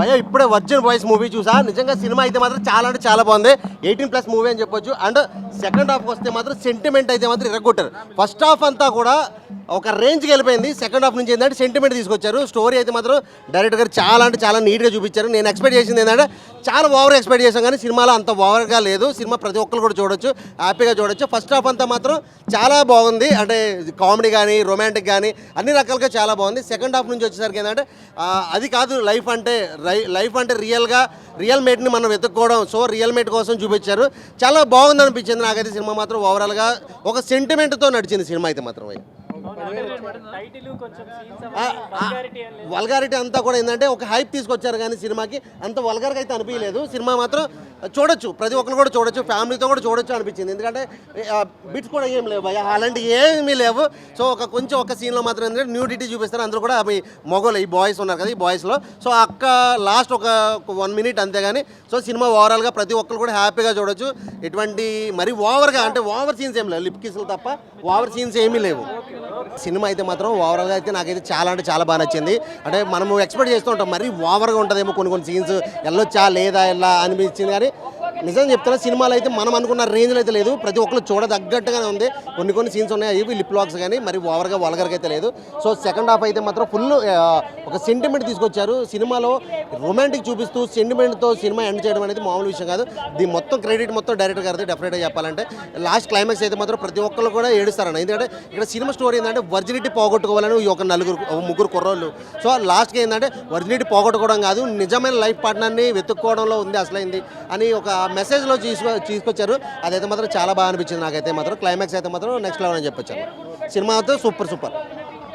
భయ ఇప్పుడే virgin voice movie చూసా. నిజంగా సినిమా అయితే మాత్రం చాలా అంటే చాలా బాగుంది. ఎయిటీన్ ప్లస్ మూవీ అని చెప్పొచ్చు. అండ్ సెకండ్ హాఫ్ వస్తే మాత్రం సెంటిమెంట్ అయితే మాత్రం ఇరగొట్టారు. ఫస్ట్ హాఫ్ అంతా కూడా ఒక రేంజ్కి వెళ్ళిపోయింది. సెకండ్ హాఫ్ నుంచి ఏంటంటే సెంటిమెంట్ తీసుకొచ్చారు. స్టోరీ అయితే మాత్రం డైరెక్టర్ గారు చాలా అంటే చాలా నీట్గా చూపించారు. నేను ఎక్స్పెక్ట్ చేసింది ఏంటంటే చాలా ఓవర్ ఎక్స్పెక్ట్ చేసాం కానీ సినిమాలో అంత ఓవర్గా లేదు. సినిమా ప్రతి ఒక్కరు కూడా చూడొచ్చు హ్యాపీగా చూడొచ్చు. ఫస్ట్ హాఫ్ అంతా మాత్రం చాలా బాగుంది. అంటే కామెడీ కానీ రొమాంటిక్ కానీ అన్ని రకాలుగా చాలా బాగుంది. సెకండ్ హాఫ్ నుంచి వచ్చేసరికి ఏంటంటే అది కాదు లైఫ్ అంటే రై- లైఫ్ అంటే రియల్గా రియల్ మేట్ని మనం వెతుక్కోవడం. సో రియల్ మేట్ కోసం చూపించారు. చాలా బాగుంది అనిపించింది నాకైతే సినిమా మాత్రం. ఓవరాల్గా ఒక సెంటిమెంట్తో నడిచింది సినిమా అయితే మాత్రం. వల్గారిటీ అంతా కూడా ఏంటంటే ఒక హైప్ తీసుకొచ్చారు కానీ సినిమాకి అంత వల్గర్గా అయితే అనిపించలేదు. సినిమా మాత్రం చూడొచ్చు ప్రతి ఒక్కరు కూడా చూడొచ్చు ఫ్యామిలీతో కూడా చూడొచ్చు అనిపించింది. ఎందుకంటే బిట్స్ కూడా ఏం లేవు భయ అలాంటి ఏమీ లేవు. సో ఒక కొంచెం ఒక సీన్లో మాత్రం ఏంటంటే న్యూడిటీ చూపిస్తారు. అందరూ కూడా అవి మొగోలు ఈ బాయ్స్ ఉన్నారు కదా ఈ బాయ్స్లో సో అక్క లాస్ట్ ఒక వన్ మినిట్ అంతేగాని సో సినిమా ఓవరాల్గా ప్రతి ఒక్కరు కూడా హ్యాపీగా చూడొచ్చు. ఎటువంటి మరి ఓవర్గా అంటే ఓవర్ సీన్స్ ఏం లేవు. లిప్ కిస్లు తప్ప ఓవర్ సీన్స్ ఏమీ లేవు. సినిమా అయితే మాత్రం ఓవరాల్గా అయితే నాకైతే చాలా అంటే చాలా బాగా నచ్చింది. అంటే మనము ఎక్స్పెక్ట్ చేస్తూ ఉంటాం మరీ ఓవర్గా ఉంటుందేమో కొన్ని కొన్ని సీన్స్ వెళ్ళొచ్చా లేదా ఎలా అనిపించింది. కానీ నిజం చెప్తున్నా సినిమాలు అయితే మనం అనుకున్న రేంజ్లో అయితే లేదు. ప్రతి ఒక్కరు చూడదగ్గట్టుగానే ఉంది. కొన్ని కొన్ని సీన్స్ ఉన్నాయి. అవి లిప్ లాక్స్ కానీ మరి ఓవర్గా వల్గర్గా అయితే లేదు. సో సెకండ్ హాఫ్ అయితే మాత్రం ఫుల్ ఒక సెంటిమెంట్ తీసుకొచ్చారు. సినిమాలో రొమాంటిక్ చూపిస్తూ సెంటిమెంట్తో సినిమా ఎండ్ చేయడం అనేది మామూలు విషయం కాదు. దీని మొత్తం క్రెడిట్ మొత్తం డైరెక్టర్ గారిది డెఫినెట్గా చెప్పాలంటే. లాస్ట్ క్లైమాక్స్ అయితే మాత్రం ప్రతి ఒక్కరు కూడా ఏడుస్తారన్న. ఎందుకంటే ఇక్కడ సినిమా స్టోరీ ఏంటంటే వర్జినిటీ పోగొట్టుకోవాలని ఒక నలుగురు ముగ్గురు కుర్రోళ్ళు. సో లాస్ట్కి ఏంటంటే వర్జినిటీ పోగొట్టుకోవడం కాదు నిజమైన లైఫ్ పార్ట్నర్ని వెతుక్కోవడంలో ఉంది అసలైంది అని ఒక మెసేజ్లో తీసుకొ తీసుకొచ్చారు. అదైతే మాత్రం చాలా బాగా అనిపించింది నాకైతే మాత్రం. క్లైమాక్స్ అయితే మాత్రం నెక్స్ట్ లెవెల్ అని చెప్పొచ్చాను సినిమా అయితే సూపర్ సూపర్.